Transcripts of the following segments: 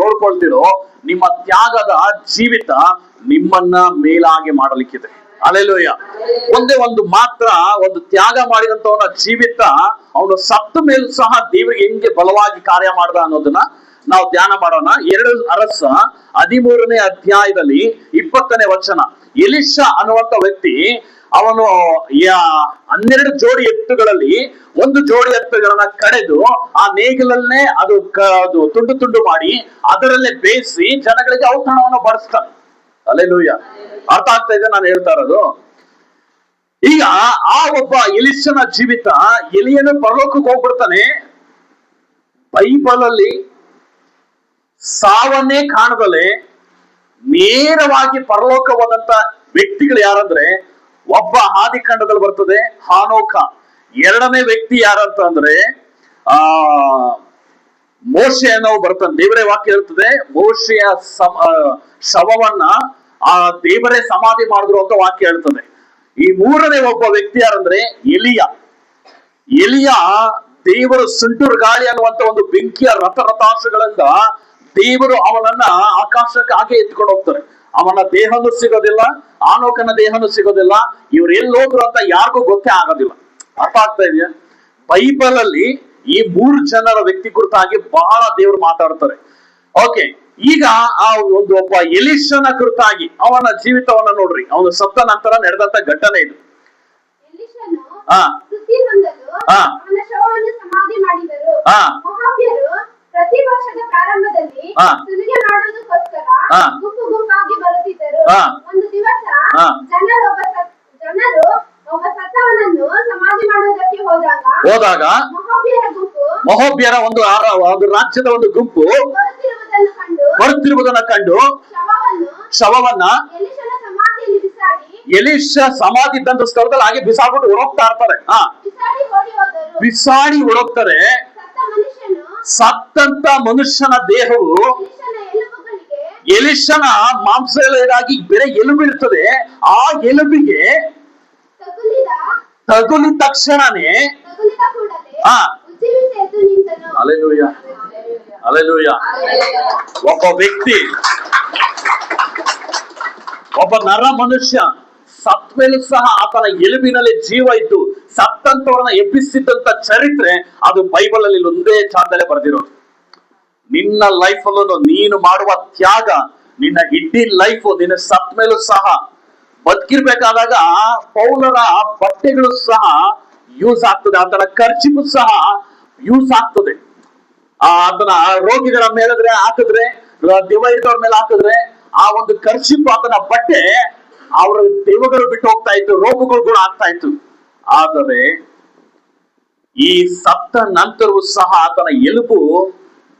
ನೋಡ್ಕೊಳ್ತಿರೋ, ನಿಮ್ಮ ತ್ಯಾಗದ ಜೀವಿತ ನಿಮ್ಮನ್ನ ಮೇಲಾಗಿ ಮಾಡಲಿಕ್ಕಿದೆ. ಅಲೆಲೋಯ ಒಂದೇ ಒಂದು ಮಾತ್ರ ಒಂದು ತ್ಯಾಗ ಮಾಡಿದಂತವನ ಜೀವಿತ, ಅವನು ಸತ್ತ ಮೇಲೂ ಸಹ ದೇವರಿಗೆ ಹೆಂಗೆ ಬಲವಾಗಿ ಕಾರ್ಯ ಮಾಡ್ದ ಅನ್ನೋದನ್ನ ನಾವು ಧ್ಯಾನ ಮಾಡೋಣ. ಎರಡು ಅರಸ ಹದಿಮೂರನೇ ಅಧ್ಯಾಯದಲ್ಲಿ ಇಪ್ಪತ್ತನೇ ವಚನ. ಎಲಿಶಾ ಅನ್ನುವಂತ ವ್ಯಕ್ತಿ ಅವನು ಹನ್ನೆರಡು ಜೋಡಿ ಎತ್ತುಗಳಲ್ಲಿ ಒಂದು ಜೋಡಿ ಎತ್ತುಗಳನ್ನ ಕಡೆದು ಆ ನೇಗಿಲಲ್ಲೇ ಅದು ಅದು ತುಂಡು ತುಂಡು ಮಾಡಿ ಅದರಲ್ಲೇ ಬೇಯಿಸಿ ಜನಗಳಿಗೆ ಔತಣವನ್ನು ಬಡಿಸ್ತಾನೆ. ಅಲ್ಲೆಲೂಯ್ಯ ಅರ್ಥ ಆಗ್ತಾ ಇದೆ ನಾನು ಹೇಳ್ತಾ ಇರೋದು? ಈಗ ಆ ಒಬ್ಬ ಎಲಿಷನ ಜೀವಿತ ಎಲಿಯನು ಪರಲೋಕಕ್ಕೆ ಹೋಗ್ಬಿಡ್ತಾನೆ. ಬೈಬಲ್ ಅಲ್ಲಿ ಸಾವನ್ನೇ ಕಾಣದಲೆ ನೇರವಾಗಿ ಪರಲೋಕವಾದಂತ ವ್ಯಕ್ತಿಗಳು ಯಾರಂದ್ರೆ ಒಬ್ಬ ಆದಿಕಾಂಡದಲ್ಲಿ ಬರ್ತದೆ ಹಾನೋಕ. ಎರಡನೇ ವ್ಯಕ್ತಿ ಯಾರಂತ ಅಂದ್ರೆ, ಆ, ಮೋಶೆ ಅನ್ನೋ ಬರ್ತಾನೆ. ದೇವರೇ ವಾಕ್ಯ ಹೇಳ್ತದೆ ಮೋಶೆಯ ಶವವನ್ನ ಆ ದೇವರೇ ಸಮಾಧಿ ಮಾಡಿದ್ರು ಅಂತ ವಾಕ್ಯ ಹೇಳ್ತದೆ. ಈ ಮೂರನೇ ಒಬ್ಬ ವ್ಯಕ್ತಿ ಯಾರಂದ್ರೆ, ಎಲಿಯ. ಎಲಿಯ ದೇವರು ಸುಂಟೂರು ಗಾಳಿ ಅನ್ನುವಂತ ಒಂದು ಬೆಂಕಿಯ ರಥ ರಥಾಂಶಗಳಿಂದ ದೇವರು ಅವನನ್ನ ಆಕಾಶಕ್ಕೆ ಹಾಗೆ ಎತ್ಕೊಂಡು ಹೋಗ್ತಾರೆ. ಅವನ ದೇಹನೂ ಸಿಗೋದಿಲ್ಲ ಆನೋಕನ ದೇಹನೂ ಸಿಗೋದಿಲ್ಲ ಇವ್ರು ಎಲ್ಲಿ ಹೋದ್ರು ಅಂತ ಯಾರಿಗೂ ಗೊತ್ತೇ ಆಗೋದಿಲ್ಲ. ಅರ್ಥ ಆಗ್ತಾ ಇದೆಯಾ? ಬೈಬಲ್ ಅಲ್ಲಿ ಈ ಮೂರು ಜನರ ವ್ಯಕ್ತಿ ಕುರಿತಾಗಿ ಬಹಳ ದೇವರು ಮಾತಾಡ್ತಾರೆ. ಓಕೆ ಈಗ ಆ ಒಂದು ಒಬ್ಬ ಎಲಿಶನ ಕುರಿತಾಗಿ ಅವನ ಜೀವಿತವನ್ನ ನೋಡ್ರಿ. ಅವನು ಸತ್ತ ನಂತರ ನಡೆದಂತ ಘಟನೆ ಇದು. ಹಾ ಹಾ ಹಾ ಪ್ರತಿ ವರ್ಷದ ಪ್ರಾರಂಭದಲ್ಲಿ ಒಂದು ದಿವಸ ಜನರು ಒಬ್ಬ ಜನರು ಒಬ್ಬ ಸತ್ತವನನ್ನು ಸಮಾಧಿ ಮಾಡುವುದಕ್ಕೆ ಹೋದಾಗ ಹೋದಾಗ ಮೊಹಾಬ್ಯರ ಗುಂಪು ಮಹೋಬ್ಯರ ಒಂದು ಒಂದು ರಾಜ್ಯದ ಒಂದು ಗುಂಪು ಬರುತ್ತಿರುವುದನ್ನು ಕಂಡು ಶವವನ್ನು ಎಲಿಶ ಸಮಾಧಿ ಇದ್ದಂತ ಸ್ಥಳದಲ್ಲಿ ಹಾಗೆ ಬಿಸಾಡ್ಬಿಟ್ಟು ಹೊರಗ್ತಾ ಇರ್ತಾರೆ. ಹಾ. ಬಿಸಾಡಿ ಹೊರೋಗ್ತಾರೆ ಸತ್ತಂತ ಮನುಷ್ಯನ ದೇಹವು ಎಲಿಶನ ಮಾಂಸಗಳಾಗಿ ಬೆರೆ ಎಲುಬಿರ್ತದೆ ಆ ಎಲುಬಿಗೆ ತಗುಲಿ ತಕ್ಷಣನೇ ಆ. ಅಲೆಲೂಯ ಅಲೆಲೂಯ ಒಬ್ಬ ವ್ಯಕ್ತಿ ಒಬ್ಬ ನರ ಮನುಷ್ಯ ಸತ್ ಮೇಲೂ ಸಹ ಆತನ ಎಲುಬಿನಲ್ಲಿ ಜೀವ ಇದ್ದು ಸತ್ತಂತವರನ್ನ ಎಬ್ಬಿಸಿದಂತ ಚರಿತ್ರೆ ಅದು ಬೈಬಲ್ ಅಲ್ಲಿ ಒಂದೇ ಜಾಗದಲ್ಲೇ ಬರೆದಿರೋದು. ನಿನ್ನ ಲೈಫ್ ಅಲ್ಲೂ ನೀನು ಮಾಡುವ ತ್ಯಾಗ, ನಿನ್ನ ಇಡೀ ಲೈಫ್ ನಿನ್ನ ಸತ್ ಮೇಲೂ ಸಹ ಬದುಕಿರ್ಬೇಕಾದಾಗ ಪೌಲರ ಬಟ್ಟೆಗಳು ಸಹ ಯೂಸ್ ಆಗ್ತದೆ, ಆತನ ಖರ್ಚಿಗೂ ಸಹ ಯೂಸ್ ಆಗ್ತದೆ. ಆ ಅದನ್ನ ಆ ರೋಗಿಗಳ ಮೇಲಿದ್ರೆ ಹಾಕಿದ್ರೆ ದೆವ್ವ ಮೇಲೆ ಹಾಕಿದ್ರೆ ಆ ಒಂದು ಖರ್ಚಿಪ್ಪು ಆತನ ಬಟ್ಟೆ ಅವರ ದೆವ್ವಗಳು ಬಿಟ್ಟು ಹೋಗ್ತಾ ಇತ್ತು, ರೋಗಗಳು ಕೂಡ ಆಗ್ತಾ ಇತ್ತು. ಆದರೆ ಈ ಸತ್ತ ನಂತರವೂ ಸಹ ಆತನ ಎಲುಬು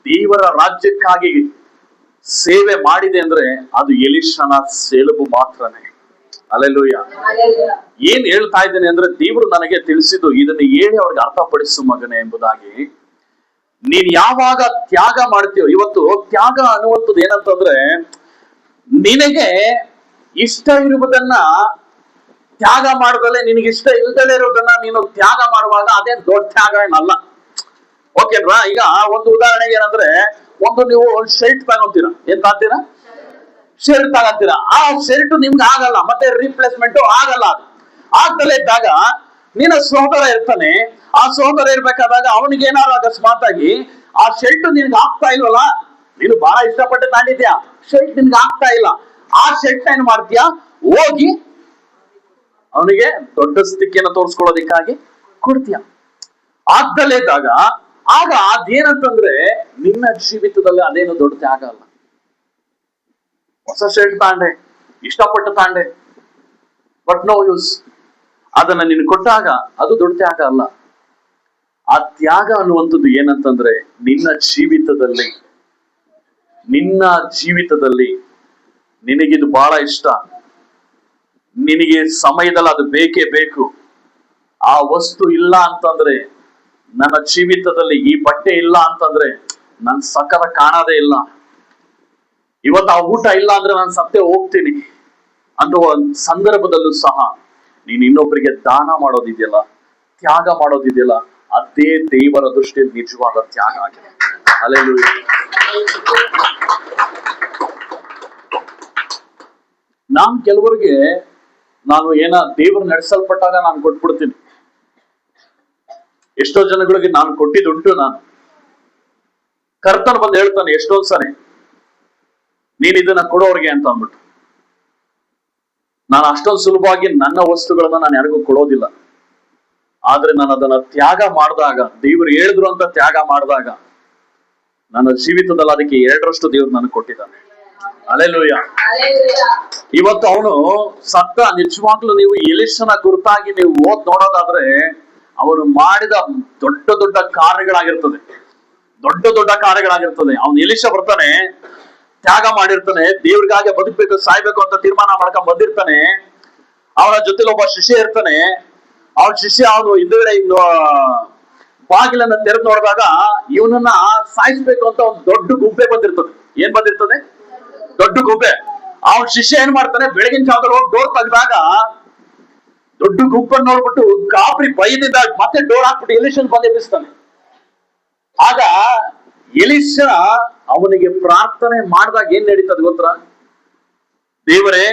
ದೇವರ ರಾಜ್ಯಕ್ಕಾಗಿ ಸೇವೆ ಮಾಡಿದೆ ಅಂದ್ರೆ ಅದು ಎಲಿಶನ ಸೆಲುಬು ಮಾತ್ರನೇ. ಅಲೆಲುಯ್ಯ ಏನ್ ಹೇಳ್ತಾ ಇದ್ದೇನೆ ಅಂದ್ರೆ ದೇವರು ನನಗೆ ತಿಳಿಸಿದ್ದು ಇದನ್ನು ಹೇಳಿ ಅವ್ರಿಗೆ ಅರ್ಥಪಡಿಸು ಮಗನೇ ಎಂಬುದಾಗಿ. ನೀನ್ ಯಾವಾಗ ತ್ಯಾಗ ಮಾಡ್ತೀಯೋ ಇವತ್ತು ತ್ಯಾಗ ಅನ್ನುವಂಥದ್ದು ಏನಂತಂದ್ರೆ ನಿನಗೆ ಇಷ್ಟ ಇರುವುದನ್ನ ತ್ಯಾಗ ಮಾಡದಲ್ಲೇ ನಿನಗೆ ಇಷ್ಟ ಇಲ್ದಲೇ ಇರೋದನ್ನ ನೀನು ತ್ಯಾಗ ಮಾಡುವಾಗ ಅದೇ ದೊಡ್ಡ ತ್ಯಾಗ ಏನಲ್ಲ ಓಕೆನ್ರಾ ಈಗ ಒಂದು ಉದಾಹರಣೆಗೆ ಏನಂದ್ರೆ, ಒಂದು ನೀವು ಒಂದು ಶರ್ಟ್ ತಗೊಂತೀರಾ? ಏನ್ ತಗೊಂತೀರಾ? ಶರ್ಟ್ ತಗೊಂತೀರಾ? ಆ ಶರ್ಟ್ ನಿಮ್ಗೆ ಆಗಲ್ಲ, ಮತ್ತೆ ರೀಪ್ಲೇಸ್ಮೆಂಟ್ ಆಗಲ್ಲ ಅದು. ಆಗ್ತಲೇ ಇದ್ದಾಗ ನಿನ್ನ ಸಹೋದರ ಇರ್ತಾನೆ, ಆ ಸಹೋದರ ಇರ್ಬೇಕಾದಾಗ ಅವನಿಗೆ ಏನಾದ್ರು ಅಕಸ್ಮಾತ್ ಆಗಿ ಆ ಶರ್ಟ್ ನಿನ್ಗೆ ಆಗ್ತಾ ಇಲ್ವಲ್ಲ? ನೀನು ಬಹಳ ಇಷ್ಟಪಟ್ಟು ತಾಂಡಿದ್ಯಾ ಶರ್ಟ್ ನಿನ್ಗೆ ಆಗ್ತಾ ಇಲ್ಲ. ಆ ಶರ್ಟ್ ಏನ್ ಮಾಡ್ತೀಯಾ? ಹೋಗಿ ಅವನಿಗೆ ದೊಡ್ಡ ಸ್ಥಿತಿಯನ್ನು ತೋರಿಸ್ಕೊಳ್ಳೋದಿಕ್ಕಾಗಿ ಕೊಡ್ತೀಯ? ಆಗ್ದಲೇ ಇದ್ದಾಗ ಆಗ ಅದೇನಂತಂದ್ರೆ ನಿನ್ನ ಜೀವಿತದಲ್ಲಿ ಅದೇನು ದೊಡ್ಡ ತ್ಯಾಗ ಅಲ್ಲ. ಹೊಸ ಶರ್ಟ್ ತಾಂಡೆ, ಇಷ್ಟಪಟ್ಟು ತಾಂಡೆ. ಬಟ್ ನೋ ಯೂಸ್ ಅದನ್ನ ನಿನ್ ಕೊಟ್ಟಾಗ ಅದು ದೊಡ್ಡ ತ್ಯಾಗ ಅಲ್ಲ. ಆ ತ್ಯಾಗ ಅನ್ನುವಂಥದ್ದು ಏನಂತಂದ್ರೆ ನಿನ್ನ ಜೀವಿತದಲ್ಲಿ ನಿನ್ನ ಜೀವಿತದಲ್ಲಿ ನಿನಗಿದು ಬಹಳ ಇಷ್ಟ. ನಿನಗೆ ಸಮಯದಲ್ಲಿ ಅದು ಬೇಕೇ ಬೇಕು. ಆ ವಸ್ತು ಇಲ್ಲ ಅಂತಂದ್ರೆ ನನ್ನ ಜೀವಿತದಲ್ಲಿ ಈ ಬಟ್ಟೆ ಇಲ್ಲ ಅಂತಂದ್ರೆ ನನ್ ಸಕಲ ಕಾಣದೇ ಇಲ್ಲ. ಇವತ್ತು ಆ ಊಟ ಇಲ್ಲ ಅಂದ್ರೆ ನಾನು ಸತ್ಯ ಹೋಗ್ತೀನಿ ಅನ್ನುವ ಸಂದರ್ಭದಲ್ಲೂ ಸಹ ನೀನು ಇನ್ನೊಬ್ಬರಿಗೆ ದಾನ ಮಾಡೋದಿದೆಯಲ್ಲ, ತ್ಯಾಗ ಮಾಡೋದಿದೆಯಲ್ಲ, ಅದೇ ದೇವರ ದೃಷ್ಟಿಯಲ್ಲಿ ನಿಜವಾದ ತ್ಯಾಗ ಆಗಿದೆ. ಅಲೆಲು ನಾನ್ ಕೆಲವರಿಗೆ ನಾನು ಏನ ದೇವರು ನಡೆಸಲ್ಪಟ್ಟಾಗ ನಾನು ಕೊಟ್ಬಿಡ್ತೀನಿ. ಎಷ್ಟೋ ಜನಗಳಿಗೆ ನಾನು ಕೊಟ್ಟಿದ್ದುಂಟು ನಾನು. ಕರ್ತನ್ ಬಂದು ಹೇಳ್ತಾನೆ ಎಷ್ಟೊಂದ್ ಸರಿ ನೀನ್ ಇದನ್ನ ಕೊಡೋರ್ಗೆ ಅಂತ ಅಂದ್ಬಿಟ್ಟು. ನಾನು ಅಷ್ಟೊಂದು ಸುಲಭವಾಗಿ ನನ್ನ ವಸ್ತುಗಳನ್ನ ನಾನು ಯಾರಿಗೂ ಕೊಡೋದಿಲ್ಲ. ಆದ್ರೆ ನಾನು ಅದನ್ನ ತ್ಯಾಗ ಮಾಡಿದಾಗ ದೇವರು ಹೇಳಿದ್ರು ಅಂತ ತ್ಯಾಗ ಮಾಡಿದಾಗ ನನ್ನ ಜೀವಿತದಲ್ಲಿ ಅದಕ್ಕೆ ಎರಡರಷ್ಟು ದೇವ್ರು ನನಗೆ ಕೊಟ್ಟಿದ್ದಾನೆ. ಅಲೆಲುಯ್ಯ ಇವತ್ತು ಅವನು ಸತ್ತ ನಿಜವಾಗ್ಲೂ ನೀವು ಎಲಿಶನ ಗುರುತಾಗಿ ನೀವು ಓದ್ ನೋಡೋದಾದ್ರೆ ಅವನು ಮಾಡಿದ ದೊಡ್ಡ ದೊಡ್ಡ ಕಾರ್ಯಗಳಾಗಿರ್ತದೆ. ದೊಡ್ಡ ದೊಡ್ಡ ಕಾರ್ಯಗಳಾಗಿರ್ತದೆ. ಅವನು ಎಲಿಶ ಬರ್ತಾನೆ, ತ್ಯಾಗ ಮಾಡಿರ್ತಾನೆ, ದೇವ್ರಿಗಾಗಿ ಬದುಕಬೇಕು, ಸಾಯ್ಬೇಕು ಅಂತ ತೀರ್ಮಾನ ಮಾಡ್ಕೊಂಡ್ ಬಂದಿರ್ತಾನೆ. ಅವನ ಜೊತೆಲಿ ಒಬ್ಬ ಶಿಷ್ಯ ಇರ್ತಾನೆ. ಅವನ ಶಿಷ್ಯ ಅವನು ಹಿಂದುಗಡೆ ಬಾಗಿಲನ್ನ ತೆರೆದು ನೋಡಿದಾಗ ಇವನನ್ನ ಸಾಯಿಸ್ಬೇಕು ಅಂತ ಒಂದು ದೊಡ್ಡ ಗುಬ್ಬೆ ಬಂದಿರ್ತದೆ. ಏನ್ ಬಂದಿರ್ತದೆ? ದೊಡ್ಡ ಗುಬ್ಬೆ ಅವನ ಶಿಷ್ಯ ಏನ್ ಮಾಡ್ತಾನೆ? ಬೆಳಗಿನ ಜಾವದಲ್ಲಿ ಹೋಗಿ ಡೋರ್ ತೆಗ್ದಾಗ ದೊಡ್ಡ ಗುಂಪನ್ನು ನೋಡ್ಬಿಟ್ಟು ಕಾಪ್ರಿ ಭಯದಿಂದ ಮತ್ತೆ ಡೋರ್ ಹಾಕ್ಬಿಟ್ಟು ಎಲಿಶನ್ ಬಂದು ಎಬ್ಬಿಸ್ತಾನೆ ಆಗ ಎಲಿಶ ಅವನಿಗೆ ಪ್ರಾರ್ಥನೆ ಮಾಡಿದಾಗ ಏನ್ ನಡೀತದೆ ಗೊತ್ತರ ದೇವರೇ,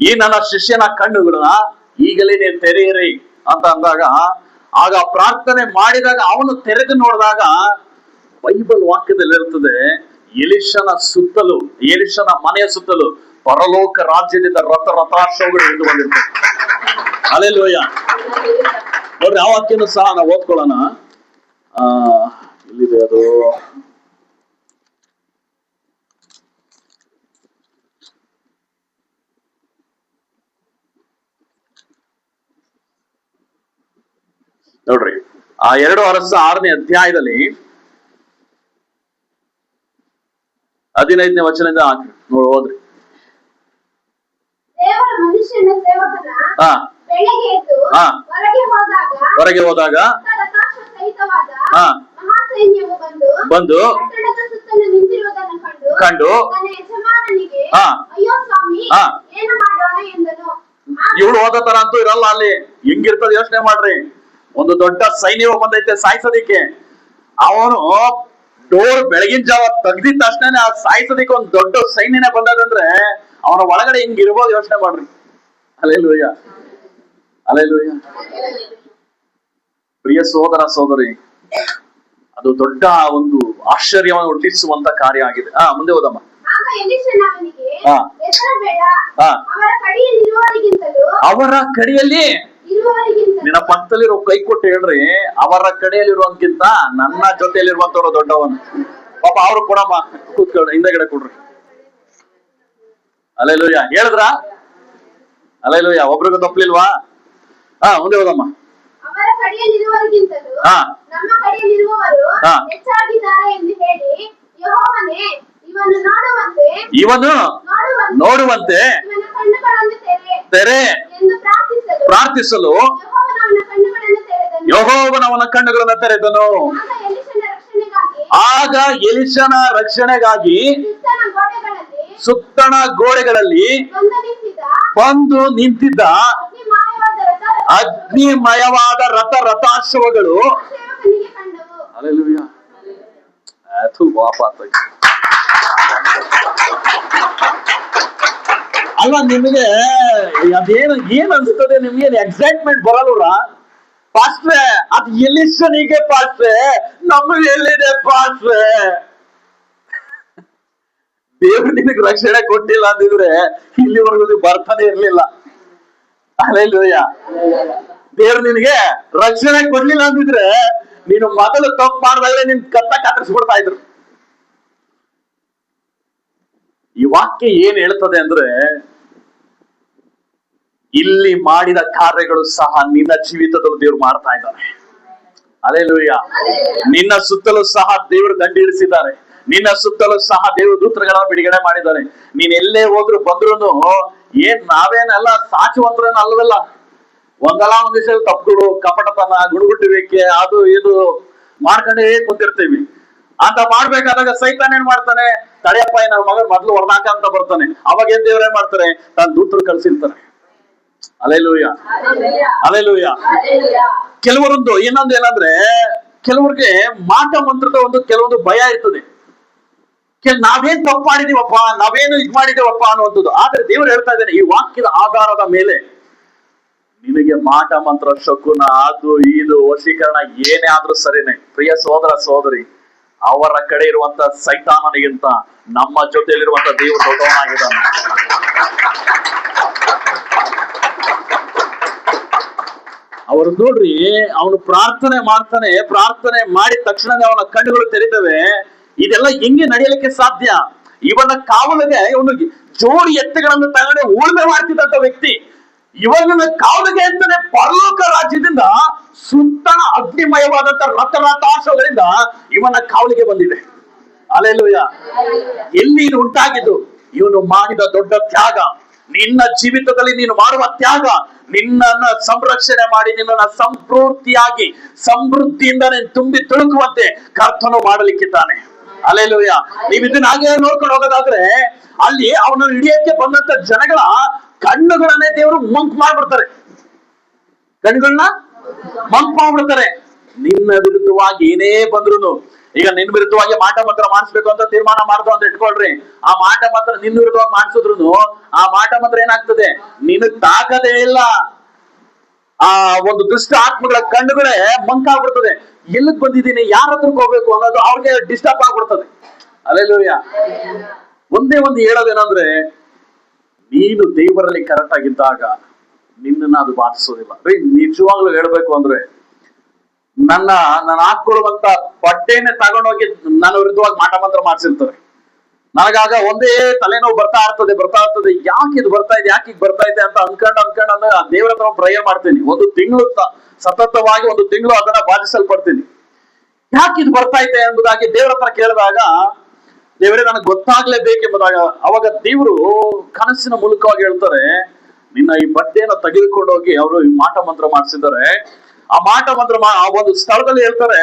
ಈ ನನ್ನ ಶಿಷ್ಯನ ಕಣ್ಣುಗಳನ್ನ ಈಗಲೇ ನೀವು ತೆರೆಯಿರಿ ಅಂತ ಅಂದಾಗ, ಆಗ ಪ್ರಾರ್ಥನೆ ಮಾಡಿದಾಗ ಅವನು ತೆರೆದು ನೋಡಿದಾಗ ಬೈಬಲ್ ವಾಕ್ಯದಲ್ಲಿ ಇರ್ತದೆ ಎಲಿಶನ ಸುತ್ತಲೂ ಎಲಿಶನ ಮನೆಯ ಸುತ್ತಲೂ ಪರಲೋಕ ರಾಜ್ಯದಿಂದ ರಥ ರಥಾಶ್ವಗಳು ಎಂದು ಬಂದಿರ್ತದೆ ಅಲ್ಲೆಲ್ಲೋಯ್ಯ ನೋಡ್ರಿ ಆ ವಾಕ್ಯನು ಸಹ ನಾವು ಓದ್ಕೊಳ್ಳೋಣ. ಆ ಇಲ್ಲಿದೆ ಅದು? ನೋಡ್ರಿ ಆ ಎರಡು ಅರಸ ಆರನೇ ಅಧ್ಯಾಯದಲ್ಲಿ ಹದಿನೈದನೇ ವಚನದಿಂದ ಹಾಕಿ ನೋಡಿ ಹೋದ್ರಿ ಹಾ. ಹೊರಗೆ ಹೋದಾಗ ಹಾ. ಬಂದು ಕಂಡು ಹಾ. ಹಾ. ಇವಳು ಹೋದ ತರ ಅಂತೂ ಇರಲ್ಲ ಅಲ್ಲಿ. ಹೆಂಗಿರ್ತದ ಯೋಚನೆ ಮಾಡ್ರಿ. ಒಂದು ದೊಡ್ಡ ಸೈನ್ಯವ ಬಂದೈತೆ ಸಾಯಿಸೋದಿಕ್ಕೆ. ಅವನು ಡೋರ್ ಬೆಳಗಿನ ಜಾವ ತೆಗ್ದಿದ ತಕ್ಷಣ ಆ ಸಾಯಿಸೋದಿಕ್ಕೆ ಒಂದು ದೊಡ್ಡ ಸೈನ್ಯನೇ ಬಂದದಂದ್ರೆ ಅವನ ಒಳಗಡೆ ಹಿಂಗಿರ್ಬೋದು ಯೋಚನೆ ಮಾಡ್ರಿ. ಅಲ್ಲ ಅಲೆಲೂಯ್ಯ ಪ್ರಿಯ ಸೋದರ ಸೋದರಿ ಅದು ದೊಡ್ಡ ಒಂದು ಆಶ್ಚರ್ಯವನ್ನು ಹುಟ್ಟಿಸುವಂತ ಕಾರ್ಯ ಆಗಿದೆ. ಹಾ ಮುಂದೆ ಹೋದಮ್ಮ. ಅವರ ಕಡೆಯಲ್ಲಿ ನಿನ್ನ ಪಕ್ಕದಲ್ಲಿರೋ ಕೈ ಕೊಟ್ಟು ಹೇಳ್ರಿ ಅವರ ಕಡೆಯಲ್ಲಿರುವಂತಕ್ಕಿಂತ ನನ್ನ ಜೊತೆಯಲ್ಲಿರುವಂತವ್ರು ದೊಡ್ಡವನು. ಪಾಪ ಅವ್ರು ಕೊಡಮ್ಮ ಕೂತ್ಕೊಳ್ಳಿ ಹಿಂದೆಗಡೆ ಕೊಡ್ರಿ. ಅಲ್ಲೆಲ್ಲೂಯ್ಯ ಹೇಳಿದ್ರ? ಅಲ್ಲೆಲ್ಲೂಯ್ಯ ಒಬ್ರಿಗೂ ತಪ್ಪಲಿಲ್ವಾ? ಹಾ ಮುಂದೆ ಹೋದಮ್ಮ ಹಾ. ನಮ್ಮ ಕಡೆಯಲ್ಲಿರುವವರು ಹಾ. ಹೆಚ್ಚಾಗಿದ್ದಾರೆ ಎಂದು ಹೇಳಿ ಯೆಹೋವನೇ ಇವನು ನೋಡುವಂತೆ ಇವನು ನೋಡುವಂತೆ ನೋಡುವಂತೆ ಇವನ ಕಣ್ಣುಗಳನ್ನು ತೆರೆ ತೆರೆ ಎಂದು ಪ್ರಾರ್ಥಿಸಲು ಪ್ರಾರ್ಥಿಸಲು ಯೆಹೋವನು ಅವನ ಕಣ್ಣುಗಳನ್ನು ತೆರೆದನು ಯಹೋವನವನ ಕಣ್ಣುಗಳನ್ನ ತೆರೆದನು ಆಗ ಎಲಿಸನ ರಕ್ಷಣೆಗಾಗಿ ಆಗ ಎಲಿಶನ ರಕ್ಷಣೆಗಾಗಿ ಸುತ್ತಣ ಗೋಡೆಗಳಲ್ಲಿ ಸುತ್ತಣ ಗೋಡೆಗಳಲ್ಲಿ ಬಂದು ನಿಂತಿದ್ದ ಬಂದು ನಿಂತಿದ್ದ ಅಗ್ನಿಮಾಯವಾದ ರಥ ರಥಾಶ್ವಗಳು. ಅಲ್ಲ ನಿಮಗೆ ಅದೇನು ಏನ್ ಅನ್ಸ್ತದೆ ನಿಮ್ಗೆ? ಎಕ್ಸೈಟ್ಮೆಂಟ್ ಬರಲ್ವ್ರ ಪಾಸ್ಟ್ರೆ ಅದ್ ಎಲಿಶನಿಗೆ ಪಾಸ್ಟ್ರೆ ನಮ್ಗೆ ಎಲ್ಲಿದೆ ಪಾಸ್ಟ್ರೆ? ದೇವ್ರು ನಿನಗೆ ರಕ್ಷಣೆ ಕೊಟ್ಟಿಲ್ಲ ಅಂದಿದ್ರೆ ಇಲ್ಲಿವರೆಗೂ ಬರ್ತಾನೆ ಇರ್ಲಿಲ್ಲ. ದೇವ್ರು ನಿನಗೆ ರಕ್ಷಣೆ ಕೊಡ್ಲಿಲ್ಲ ಅಂದಿದ್ರೆ ನೀನು ಮೊದಲು ತಪ್ಪು ಮಾಡಿದಾಗಲೇ ನಿನ್ ಕತ್ತ ಕತ್ತರಿಸ್ಬಿಡ್ತಾ ಇದ್ರು. ಈ ವಾಕ್ಯ ಏನ್ ಹೇಳ್ತದೆ ಅಂದ್ರೆ ಇಲ್ಲಿ ಮಾಡಿದ ಕಾರ್ಯಗಳು ಸಹ ನಿನ್ನ ಜೀವಿತದಲ್ಲಿ ದೇವ್ರು ಮಾಡ್ತಾ ಇದ್ದಾನೆ ಅಲೆಲೂಯ್ಯ ನಿನ್ನ ಸುತ್ತಲೂ ಸಹ ದೇವರು ದಂಡಿಡಿಸಿದ್ದಾರೆ ನಿನ್ನ ಸುತ್ತಲೂ ಸಹ ದೇವರು ದೂತ್ರಗಳನ್ನ ಬಿಡುಗಡೆ ಮಾಡಿದ್ದಾರೆ. ನೀನ್ ಎಲ್ಲೇ ಹೋದ್ರು ಬಂದ್ರು ಏನ್ ನಾವೇನಲ್ಲ ಸಾಚುವಂತರೇನ ಅಲ್ಲವಲ್ಲ ಒಂದಲ್ಲ ಒಂದ್ ದಿವಸ ತಪ್ಪುಗಳು ಕಪಟತನ ಗುಡುಗುಟ್ಟುವಿಕೆ ಅದು ಇದು ಮಾಡ್ಕೊಂಡೇ ಕೂತಿರ್ತೀವಿ. ಅಂತ ಮಾಡ್ಬೇಕಾದಾಗ ಸೈತಾನ ಏನ್ ಮಾಡ್ತಾನೆ? ತಡೆಯಪ್ಪ ನನ್ನ ಮಗನ್ ಮೊದ್ಲು ಹೊಡೆದಾಕ ಅಂತ ಬರ್ತಾನೆ. ಅವಾಗ ಏನ್ ದೇವ್ರ ಏನ್ ಮಾಡ್ತಾರೆ? ತನ್ನ ದೂತರು ಕಳ್ಸಿರ್ತಾರೆ. ಅಲೆಲೂಯ. ಅಲೆಲೂಯ. ಕೆಲವರೊಂದು ಇನ್ನೊಂದು ಏನಂದ್ರೆ, ಕೆಲವ್ರಿಗೆ ಮಾಟ ಮಂತ್ರದ ಒಂದು ಕೆಲವೊಂದು ಭಯ ಇರ್ತದೆ. ಕೆಲ್ ನಾವೇನ್ ತಪ್ಪು ಮಾಡಿದೀವಪ್ಪ, ನಾವೇನು ಇದು ಮಾಡಿದೇವಪ್ಪ ಅನ್ನುವಂಥದ್ದು. ಆದ್ರೆ ದೇವರು ಹೇಳ್ತಾ ಇದ್ದಾನೆ, ಈ ವಾಕ್ಯದ ಆಧಾರದ ಮೇಲೆ ನಿಮಗೆ ಮಾಟ ಮಂತ್ರ ಶಕುನ, ಅದು ಇದು, ವಶೀಕರಣ ಏನೇ ಆದ್ರೂ ಸರಿನೇ. ಪ್ರಿಯ ಸೋದರ ಸೋದರಿ, ಅವರ ಕಡೆ ಇರುವಂತ ಸೈತಾನನಿಗಿಂತ ನಮ್ಮ ಜೊತೆಯಲ್ಲಿರುವಂತ ದೇವರು ದೊಡ್ಡವನಾಗಿದ್ದಾನೆ. ಅವರು ನೋಡ್ರಿ, ಅವನು ಪ್ರಾರ್ಥನೆ ಮಾಡ್ತಾನೆ, ಪ್ರಾರ್ಥನೆ ಮಾಡಿದ ತಕ್ಷಣನೇ ಅವನ ಕಣ್ಣುಗಳು ತೆರೀತವೆ. ಇದೆಲ್ಲ ಹೆಂಗೆ ನಡೆಯಲಿಕ್ಕೆ ಸಾಧ್ಯ? ಇವನ ಕಾವಲಿಗೆ ಇವನು ಜೋಡಿ ಎತ್ತುಗಳನ್ನು ತಗೊಂಡೆ ಉಳುಮೆ ಮಾಡ್ತಿದ್ದಂತ ವ್ಯಕ್ತಿ. ಇವನ ಕಾವಲಿಗೆ ಅಂತಾನೆ ಪರಲೋಕ ರಾಜ್ಯದಿಂದ ಸುತ್ತನ ಅಗ್ನಿಮಯವಾದಂತ ರಥರಥಾಶಗಳಿಂದ ಇವನ ಕಾವಲಿಗೆ ಬಂದಿದೆ. ಅಲೆಲುಯ್ಯ ಎಲ್ಲಿ ಇದು ಉಂಟಾಗಿದ್ದು? ಇವನು ಮಾಡಿದ ದೊಡ್ಡ ತ್ಯಾಗ. ನಿನ್ನ ಜೀವಿತದಲ್ಲಿ ನೀನು ಮಾಡುವ ತ್ಯಾಗ, ನಿನ್ನನ್ನ ಸಂರಕ್ಷಣೆ ಮಾಡಿ, ನಿನ್ನನ್ನ ಸಂಪೂರ್ತಿಯಾಗಿ ಸಮೃದ್ಧಿಯಿಂದ ನೀನು ತುಂಬಿ ತುಳುಕುವಂತೆ ಕರ್ತನು ಮಾಡಲಿಕ್ಕಿದ್ದಾನೆ. ಅಲೆಲುಯ್ಯ ನೀವ್ ಇದನ್ನ ಹಾಗೆ ನೋಡ್ಕೊಂಡು ಹೋಗೋದಾದ್ರೆ ಅಲ್ಲಿ ಅವನ ಹಿಡಿಯಕ್ಕೆ ಬಂದಂತ ಜನಗಳ ಕಣ್ಣುಗಳನ್ನೇ ದೇವರು ಮಂಕ್ ಮಾಡ್ಬಿಡ್ತಾರೆ. ಕಣ್ಣುಗಳನ್ನ ಮಂಕ್ ಮಾಡ್ಬಿಡ್ತಾರೆ. ನಿನ್ನ ವಿರುದ್ಧವಾಗಿ ಏನೇ ಬಂದ್ರು ಈಗ ನಿನ್ ವಿರುದ್ಧವಾಗಿ ಮಾಟ ಮಂತ್ರ ಮಾಡಿಸ್ಬೇಕು ಅಂತ ತೀರ್ಮಾನ ಮಾಡ್ದು ಅಂತ ಇಟ್ಕೊಳ್ರಿ. ಆ ಮಾಟ ಮಂತ್ರ ನಿನ್ ವಿರುದ್ಧವಾಗಿ ಮಾಡಿಸಿದ್ರು ಆ ಮಾಟ ಮಂತ್ರ ಏನಾಗ್ತದೆ? ನಿನಗ್ ತಾಕದೇ ಇಲ್ಲ. ಆ ಒಂದು ದುಷ್ಟ ಆತ್ಮಗಳ ಕಣ್ಣುಗಳೇ ಮಂಕ್ ಆಗ್ಬಿಡ್ತದೆ. ಎಲ್ಲಿಗ್ ಬಂದಿದ್ದೀನಿ? ಯಾರ ಹತ್ರಕ್ಕೆ ಹೋಗ್ಬೇಕು ಅನ್ನೋದು ಅವ್ರಿಗೆ ಡಿಸ್ಟರ್ಬ್ ಆಗ್ಬಿಡ್ತದೆ. ಅಲ್ಲೆಲ್ಲೂಯ್ಯ ಒಂದೇ ಒಂದು ಹೇಳೋದೇನಂದ್ರೆ, ನೀನು ದೇವರಲ್ಲಿ ಕರೆಕ್ಟ್ ಆಗಿದ್ದಾಗ ನಿನ್ನನ್ನ ಅದು ಬಾಧಿಸೋದಿಲ್ಲ. ರೀ ನಿಜವಾಗ್ಲೂ ಹೇಳ್ಬೇಕು ಅಂದ್ರೆ, ನನ್ನ, ನಾನು ಹಾಕೊಳ್ಳುವಂತ ಬಟ್ಟೆನೆ ತಗೊಂಡೋಗಿ ನನ್ನ ವಿರುದ್ಧವಾಗಿ ಮಾಟ ಮಂತ್ರ ಮಾಡಿಸಿರ್ತಾರೆ. ನನಗಾಗ ಒಂದೇ ತಲೆನೋವು ಬರ್ತಾ ಇರ್ತದೆ ಬರ್ತಾ ಇರ್ತದೆ. ಯಾಕೆ ಇದು ಬರ್ತಾ ಇದೆ, ಯಾಕೆ ಬರ್ತಾ ಇದೆ ಅಂತ ಅನ್ಕೊಂಡ್ ಅನ್ಕೊಂಡ್ ಆ ದೇವರ ಹತ್ರ ಪ್ರೇಯರ್ ಮಾಡ್ತೀನಿ. ಒಂದು ತಿಂಗಳು ಸತತವಾಗಿ ಒಂದು ತಿಂಗಳು ಅದನ್ನ ಬಾಧಿಸಲ್ಪಡ್ತೀನಿ. ಯಾಕೆ ಇದು ಬರ್ತಾ ಇದೆ ಎಂಬುದಾಗಿ ದೇವರ ಹತ್ರ ಕೇಳಿದಾಗ, ದೇವರೇ ನನಗೆ ಗೊತ್ತಾಗ್ಲೇಬೇಕೆಂಬುದಾಗ ಅವಾಗ ದೇವರು ಕನಸಿನ ಮೂಲಕವಾಗಿ ಹೇಳ್ತಾರೆ, ನಿನ್ನ ಈ ಬಟ್ಟೆಯನ್ನ ತೆಗೆದುಕೊಂಡೋಗಿ ಅವರು ಈ ಮಾಟ ಮಂತ್ರ ಮಾಡಿಸಿದ್ದಾರೆ. ಆ ಮಾಟ ಮಂತ್ರ ಆ ಒಂದು ಸ್ಥಳದಲ್ಲಿ ಹೇಳ್ತಾರೆ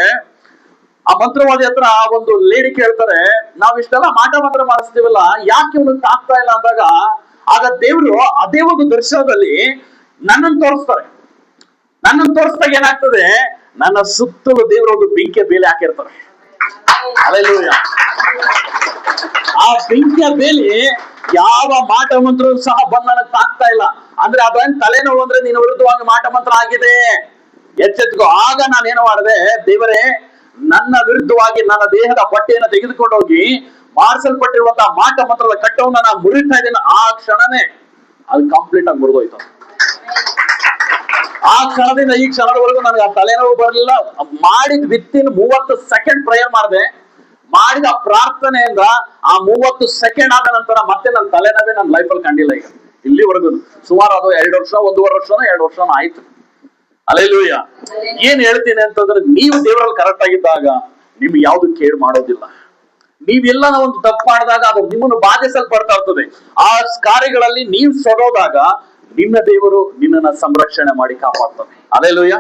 ಆ ಮಂತ್ರವಾದಿ ಹತ್ರ ಆ ಒಂದು ಲೇಡಿ ಕೇಳ್ತಾರೆ, ನಾವ್ ಇಷ್ಟೆಲ್ಲ ಮಾಟ ಮಾತ್ರ ಮಾಡಿಸ್ತೀವಲ್ಲ, ಯಾಕೆ ಇವನು ಆಗ್ತಾ ಇಲ್ಲ ಅಂದಾಗ, ಆಗ ದೇವರು ಅದೇ ಒಂದು ದರ್ಶನದಲ್ಲಿ ನನ್ನನ್ನು ತೋರಿಸ್ತಾರೆ. ನನ್ನನ್ನು ತೋರಿಸಿದಾಗ ಏನಾಗ್ತದೆ, ನನ್ನ ಸುತ್ತಲೂ ದೇವರು ಒಂದು ಬೆಂಕಿಯ ಬೇಲೆ ಹಾಕಿರ್ತಾರೆ. ಆ ಬೆಂಕಿಯ ಬೇಲಿ ಯಾವ ಮಾಟ ಮಂತ್ರ ಸಹ ಬಂದ್ ನನಗ್ ತಾಗ್ತಾ ಇಲ್ಲ. ಅಂದ್ರೆ ಅದನ್ ತಲೆನೋವು ಅಂದ್ರೆ ನೀನು ವಿರುದ್ಧವಾಗಿ ಮಾಟ ಮಂತ್ರ ಆಗಿದೆ. ಎಚ್ಚೆತ್ಕೋ. ಆಗ ನಾನೇನು ಮಾಡಿದೆ, ದೇವರೇ ನನ್ನ ವಿರುದ್ಧವಾಗಿ ನನ್ನ ದೇಹದ ಬಟ್ಟೆಯನ್ನು ತೆಗೆದುಕೊಂಡು ಹೋಗಿ ಮಾರಿಸಲ್ಪಟ್ಟಿರುವಂತಹ ಮಾಟ ಮಂತ್ರದ ಕಟ್ಟವನ್ನು ನಾನು ಮುರಿತಾ ಇದ್ದೇನೆ. ಆ ಕ್ಷಣನೇ ಅದು ಕಂಪ್ಲೀಟ್ ಆಗಿ ಮುರಿದೋಯ್ತು. ಆ ಕ್ಷಣದಿಂದ ಈ ಕ್ಷಣದವರೆಗೂ ನನಗೆ ಆ ತಲೆನೋವು ಬರಲಿಲ್ಲ. ಮಾಡಿದ ವಿತ್ತಿನ ಮೂವತ್ತು ಸೆಕೆಂಡ್ ಪ್ರೇಯರ್ ಮಾಡಿದೆ. ಮಾಡಿದ ಪ್ರಾರ್ಥನೆಯಿಂದ ಆ ಮೂವತ್ತು ಸೆಕೆಂಡ್ ಆದ ನಂತರ ಮತ್ತೆ ನನ್ನ ತಲೆನೋವೇ ನನ್ನ ಲೈಫಲ್ಲಿ ಕಂಡಿಲ್ಲ ಈಗ. ಇಲ್ಲಿವರೆಗೂ ಸುಮಾರು ಅದು ಎರಡು ವರ್ಷ, ಒಂದೂವರೆ ವರ್ಷನೋ, ಎರಡು ವರ್ಷನೋ ಆಯ್ತು. ಅಲೆಲೂಯ ಏನ್ ಹೇಳ್ತೀನಿ ಅಂತಂದ್ರೆ ನೀವು ದೇವರಲ್ಲಿ ಕರೆಕ್ಟ್ ಆಗಿದ್ದಾಗ ನಿಮ್ಗೆ ಯಾವ್ದು ಕೇರ್ ಮಾಡೋದಿಲ್ಲ. ನೀವೆಲ್ಲ ಒಂದು ತಪ್ಪು ಮಾಡಿದಾಗ ಅದು ನಿಮ್ಮನ್ನು ಬಾಧಿಸಲ್ಪಡ್ತಾ ಇರ್ತದೆ. ಆ ಕಾರ್ಯಗಳಲ್ಲಿ ನೀವು ಸರೋದಾಗ ನಿನ್ನ ದೇವರು ನಿನ್ನನ್ನ ಸಂರಕ್ಷಣೆ ಮಾಡಿ ಕಾಪಾಡ್ತಾನೆ. ಅಲೆಲೂಯ